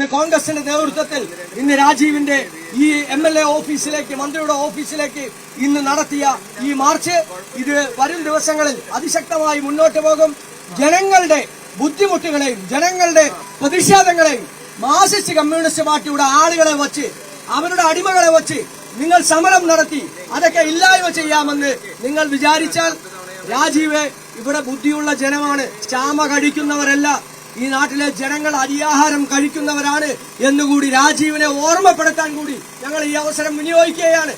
ഇന്ന് കോൺഗ്രസിന്റെ നേതൃത്വത്തിൽ ഇന്ന് രാജീവിന്റെ ഈ എം എൽ എ ഓഫീസിലേക്ക് മന്ത്രിയുടെ ഓഫീസിലേക്ക് ഇന്ന് നടത്തിയ ഈ മാർച്ച് ഇത് വരും ദിവസങ്ങളിൽ അതിശക്തമായി മുന്നോട്ട് പോകും. ജനങ്ങളുടെ ബുദ്ധിമുട്ടുകളെയും ജനങ്ങളുടെ പ്രതിഷേധങ്ങളെയും മാർസിസ്റ്റ് കമ്മ്യൂണിസ്റ്റ് പാർട്ടിയുടെ ആളുകളെ വച്ച് അവരുടെ അടിമകളെ വച്ച് നിങ്ങൾ സമരം നടത്തി അതൊക്കെ ഇല്ലായ്മ ചെയ്യാമെന്ന് നിങ്ങൾ വിചാരിച്ചാൽ രാജീവ് ഇവിടെ ബുദ്ധിയുള്ള ജനമാണ്. ചാമ കഴിക്കുന്നവരല്ല. ഈ നാട്ടിലെ ജനങ്ങൾ അരിയാഹാരം കഴിക്കുന്നവരാണ് എന്നുകൂടി രാജീവിനെ ഓർമ്മപ്പെടുത്താൻ കൂടി ഞങ്ങൾ ഈ അവസരം വിനിയോഗിക്കുകയാണ്.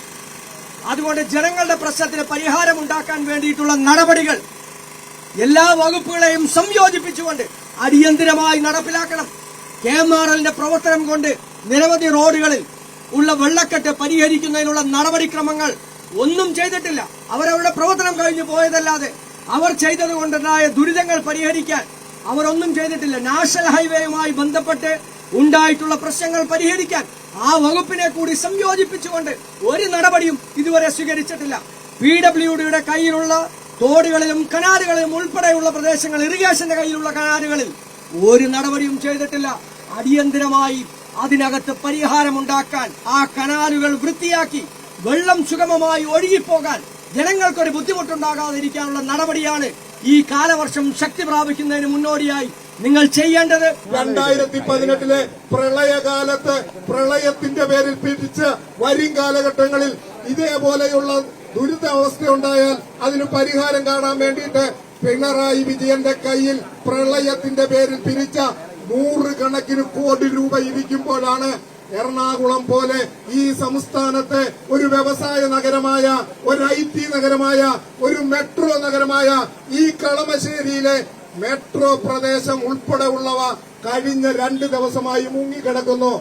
അതുകൊണ്ട് ജനങ്ങളുടെ പ്രശ്നത്തിന് പരിഹാരം ഉണ്ടാക്കാൻ വേണ്ടിയിട്ടുള്ള നടപടികൾ എല്ലാ വകുപ്പുകളെയും സംയോജിപ്പിച്ചുകൊണ്ട് അടിയന്തിരമായി നടപ്പിലാക്കണം. കെ എം ആർ എല്ലിന്റെ പ്രവർത്തനം കൊണ്ട് നിരവധി റോഡുകളിൽ ഉള്ള വെള്ളക്കെട്ട് പരിഹരിക്കുന്നതിനുള്ള നടപടിക്രമങ്ങൾ ഒന്നും ചെയ്തിട്ടില്ല. അവരവരുടെ പ്രവർത്തനം കഴിഞ്ഞു പോയതല്ലാതെ അവർ ചെയ്തത് കൊണ്ടുണ്ടായ ദുരിതങ്ങൾ പരിഹരിക്കാൻ അവരൊന്നും ചെയ്തിട്ടില്ല. നാഷണൽ ഹൈവേയുമായി ബന്ധപ്പെട്ട് ഉണ്ടായിട്ടുള്ള പ്രശ്നങ്ങൾ പരിഹരിക്കാൻ ആ വകുപ്പിനെ കൂടി സംയോജിപ്പിച്ചുകൊണ്ട് ഒരു നടപടിയും ഇതുവരെ സ്വീകരിച്ചിട്ടില്ല. പി ഡബ്ല്യു കയ്യിലുള്ള തോടുകളിലും കനാലുകളിലും ഉൾപ്പെടെയുള്ള പ്രദേശങ്ങൾ ഇറിഗേഷന്റെ കയ്യിലുള്ള കനാലുകളിൽ ഒരു നടപടിയും ചെയ്തിട്ടില്ല. അടിയന്തിരമായി അതിനകത്ത് പരിഹാരമുണ്ടാക്കാൻ ആ കനാലുകൾ വൃത്തിയാക്കി വെള്ളം സുഗമമായി ഒഴുകിപ്പോകാൻ ജനങ്ങൾക്കൊരു ബുദ്ധിമുട്ടുണ്ടാകാതിരിക്കാനുള്ള നടപടിയാണ് ഈ കാലവർഷം ശക്തി പ്രാപിക്കുന്നതിന് മുന്നോടിയായി നിങ്ങൾ ചെയ്യേണ്ടത് രണ്ടായിരത്തി പതിനെട്ടിലെ പ്രളയകാലത്ത് പ്രളയത്തിന്റെ പേരിൽ പിരിച്ച് വരും കാലഘട്ടങ്ങളിൽ ഇതേപോലെയുള്ള ദുരിതാവസ്ഥയുണ്ടായാൽ അതിന് പരിഹാരം കാണാൻ വേണ്ടിയിട്ട് പിണറായി വിജയന്റെ കയ്യിൽ പ്രളയത്തിന്റെ പേരിൽ പിരിച്ച നൂറുകണക്കിന് കോടി രൂപ ഇരിക്കുമ്പോഴാണ് എറണാകുളം പോലെ ഈ സംസ്ഥാനത്തെ ഒരു വ്യവസായ നഗരമായ ഒരു ഐ ടി നഗരമായ ഒരു മെട്രോ നഗരമായ ഈ കളമശ്ശേരിയിലെ മെട്രോ പ്രദേശം ഉൾപ്പെടെ ഉള്ളവ കഴിഞ്ഞ രണ്ട് ദിവസമായി മുങ്ങിക്കിടക്കുന്നു.